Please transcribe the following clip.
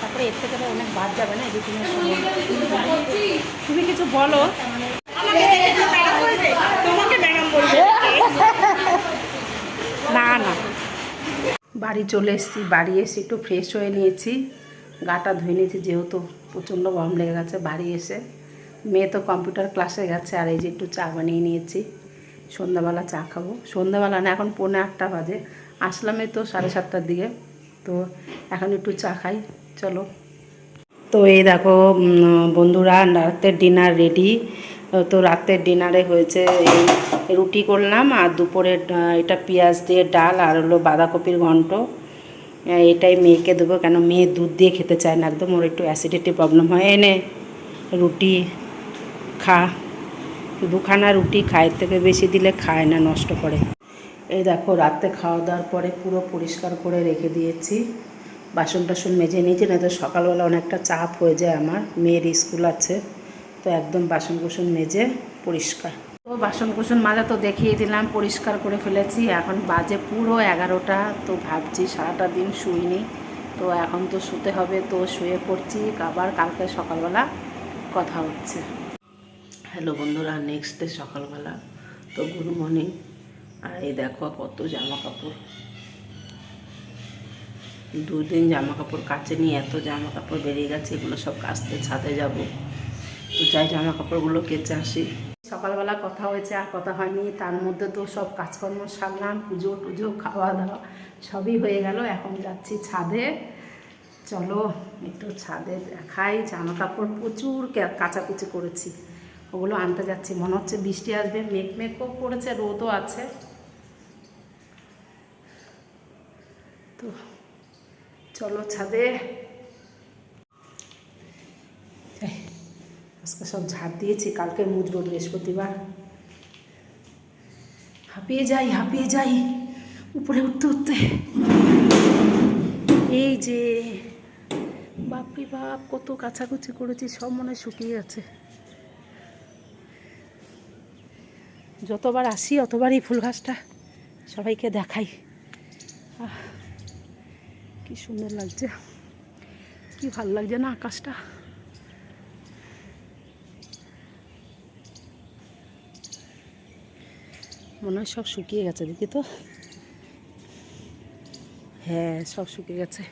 তারপরে এর থেকে অনেক বাদ যাবে না তুমি কিছু বলো। না না। বাড়ি চলে এসেছি, বাড়ি এসে একটু ফ্রেশ হয়ে নিয়েছি। গাটা ধুয়ে নিয়েছি, যেহেতু প্রচণ্ড গরম লেগে গেছে, বাড়ি এসে। মেয়ে তো কম্পিউটার ক্লাসে গেছে, আর এই যে একটু চা বানিয়ে নিয়েছি। সন্ধ্যাবেলা চা খাব। সন্ধ্যাবেলা না, এখন পৌনে আটটা বাজে। আসলাম তো সাড়ে সাতটার দিকে। তো এখন একটু চা খাই, চলো। তো এই দেখো বন্ধুরা, রাতের ডিনার রেডি তো রাতের ডিনারে হয়েছে এই রুটি করলাম আর দুপুরে এটা পেঁয়াজ দিয়ে ডাল আর হলো বাঁধাকপির ঘন্ট। এটাই মেয়েকে দেবো, কেন মেয়ে দুধ দিয়ে খেতে চায় না একদম, ওর একটু অ্যাসিডিটি প্রবলেম হয়। এনে রুটি খা। দুখানা রুটি খায় থেকে বেশি দিলে খায় না, নষ্ট করে। এই দেখো, রাতে খাওয়া দাওয়ার পরে পুরো পরিষ্কার করে রেখে দিয়েছি। বাসন টাসন মেজে নিয়েছি না তো সকালবেলা অনেকটা চাপ হয়ে যায় আমার। মেয়ের স্কুল আছে, তো একদম বাসন কুসন মেজে পরিষ্কার। তো বাসন কুসন মাজা তো দেখিয়ে দিলাম, পরিষ্কার করে ফেলেছি। এখন বাজে পুরো এগারোটা, তো ভাবছি সারাটা দিন শুইনি। তো এখন তো শুতে হবে, তো শুয়ে পড়ছি। আবার কালকে সকালবেলা কথা হচ্ছে। হ্যালো বন্ধুরা নেক্সট ডে সকালবেলা। তো গুড মর্নিং। আর এই দেখো কত জামা কাপড় দুদিন জামা কাপড় কাচে নিয়ে এত জামা কাপড় বেরিয়ে গেছে, এগুলো সব কাচতে ছাদে যাব। তো যাই জামা কাপড়গুলো কেচে আসি। সকালবেলা কথা হয়েছে, আর কথা হয়নি, তার মধ্যে তো সব কাজকর্ম সারলাম, পুজো টুজো খাওয়া দাওয়া সবই হয়ে গেল, এখন যাচ্ছি ছাদে। চলো একটু ছাদে দেখাই জামা কাপড় প্রচুর কাচাকুচি করেছি। ওগুলো আনতে যাচ্ছি, মনে হচ্ছে বৃষ্টি আসবে মেঘ মেঘও করেছে, রোদও আছে। তো চলো ছাদে। আজকে সব ঝাড় দিয়েছি কালকে মুছবো বৃহস্পতিবার। হাঁপিয়ে যাই হাঁপিয়ে যাই উপরে উঠতে উঠতে। এই যে বাপরি বাপ কত কাছাকুচি করেছি সব মনে শুকিয়ে আছে যতবার আসি অতবার এই ফুল গাছটা সবাইকে দেখাই। আহ, কি সুন্দর লাগছে। কি ভালো লাগছে না আকাশটা। মনে হয় সব শুকিয়ে গেছে, দেখি তো। হ্যাঁ সব শুকিয়ে গেছে।